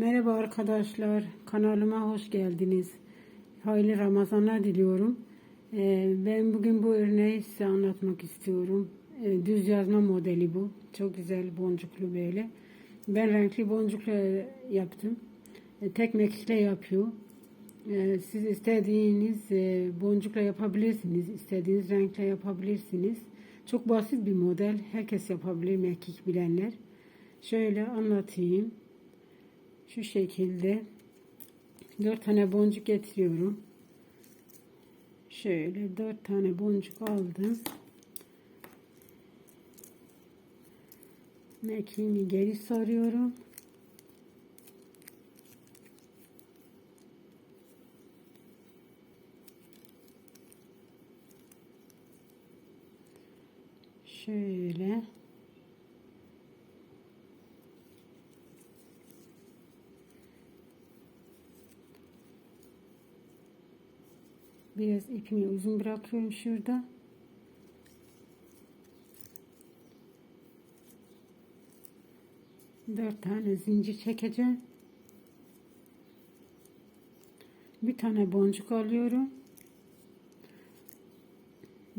Merhaba arkadaşlar, kanalıma hoş geldiniz. Hayırlı Ramazanlar diliyorum. Ee, ben bugün bu örneği size anlatmak istiyorum. Ee, düz yazma modeli bu. Çok güzel boncuklu böyle. Ben renkli boncukla yaptım. Ee, tek mekikle yapıyor. Siz istediğiniz e, boncukla yapabilirsiniz. istediğiniz renkle yapabilirsiniz. Çok basit bir model. Herkes yapabilir mekik bilenler. Şöyle anlatayım. Şu şekilde dört tane boncuk getiriyorum. Şöyle dört tane boncuk aldım. Mekiğimi geri sarıyorum. Şöyle Biraz ipimi uzun bırakıyorum şurada. Dört tane zincir çekeceğim. Bir tane boncuk alıyorum.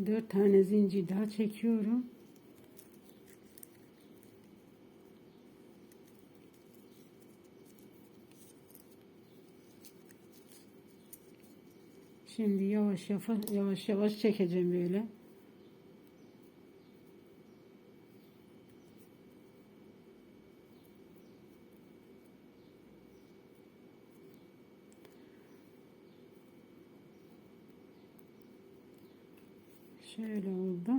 Dört tane zincir daha çekiyorum. Şimdi yavaş yavaş yavaş yavaş çekeceğim böyle. Şöyle oldu.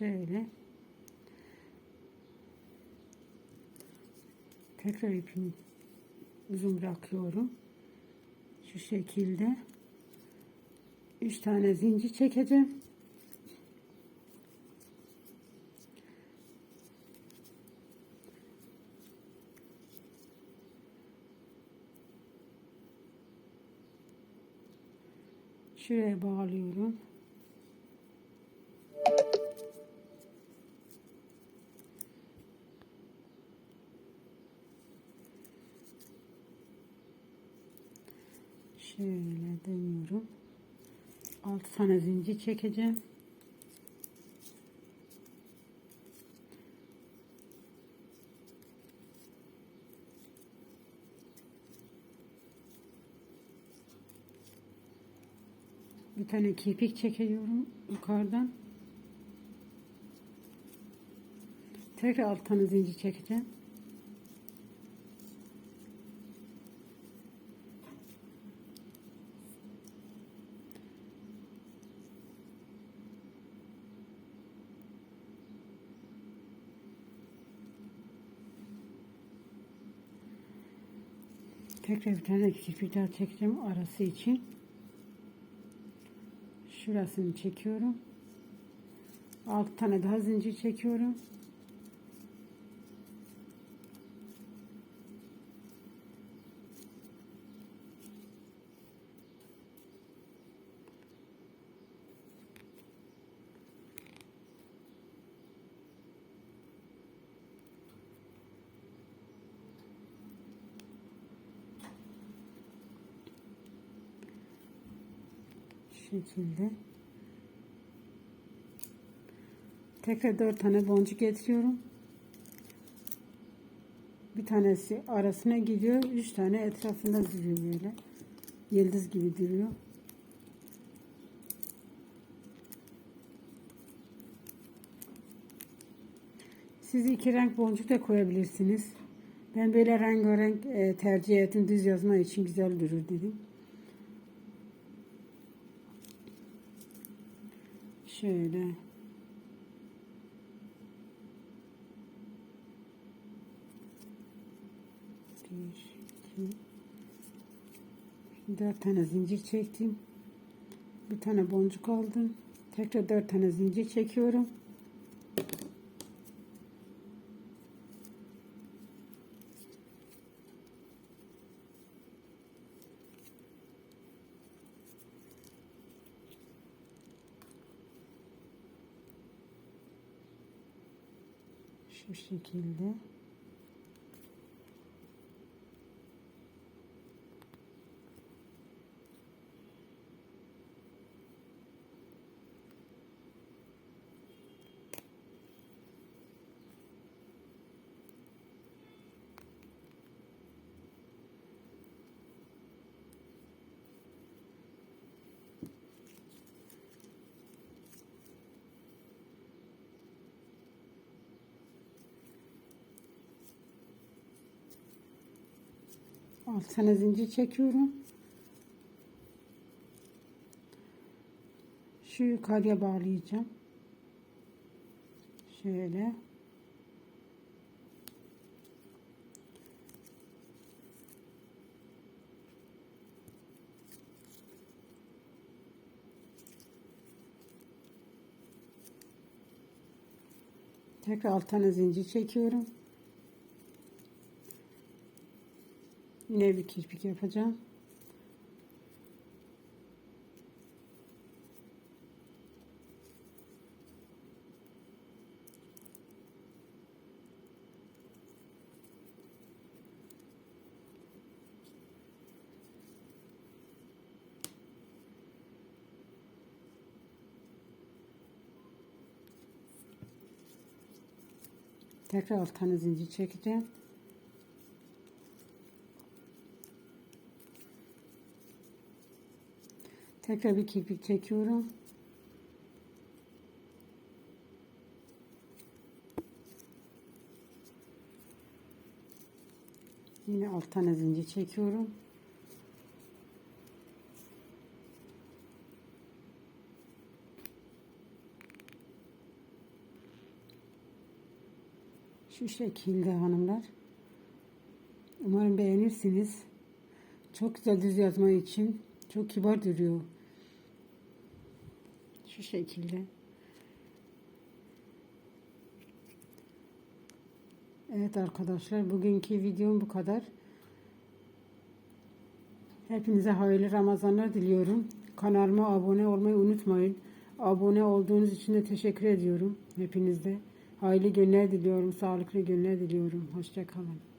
Şöyle. Tekrar ipimi uzun bırakıyorum. Şu şekilde. Üç tane zincir çekeceğim. Şuraya bağlıyorum. Şöyle dönüyorum. 6 tane zincir çekeceğim. Bir tane kirpik çekiyorum yukarıdan. Tekrar 6 tane zincir çekeceğim. Tekrar bir tane kirpik daha çekeceğim arası için. Şurasını çekiyorum. 6 tane daha zincir çekiyorum. Şekilde. Tekrar dört tane boncuk getiriyorum. Bir tanesi arasına gidiyor üç tane etrafında duruyor böyle. Yıldız gibi duruyor. Siz iki renk boncuk da koyabilirsiniz. Ben böyle rengarenk e, tercih ettim düz yazma için güzel durur dedim Şöyle. Bir, iki, dört tane zincir çektim. Bir tane boncuk aldım. Tekrar dört tane zincir çekiyorum. Şu şekilde. Alt tane zincir çekiyorum. Şu yukarıya bağlayacağım. Şöyle. Tekrar alt tane zincir çekiyorum. Yine bir kirpik yapacağım. Tekrar alt tane zincir çekeceğim. Tekrar bir kirpik çekiyorum. Yine alt tane zincir çekiyorum. Şu şekilde hanımlar. Umarım beğenirsiniz. Çok güzel düz yazma için. Çok kibar duruyor. Şu şekilde. Evet arkadaşlar bugünkü videom bu kadar. Hepinize hayırlı Ramazanlar diliyorum. Kanalıma abone olmayı unutmayın. Abone olduğunuz için de teşekkür ediyorum hepinizde. Hayırlı günler diliyorum, sağlıklı günler diliyorum. Hoşçakalın.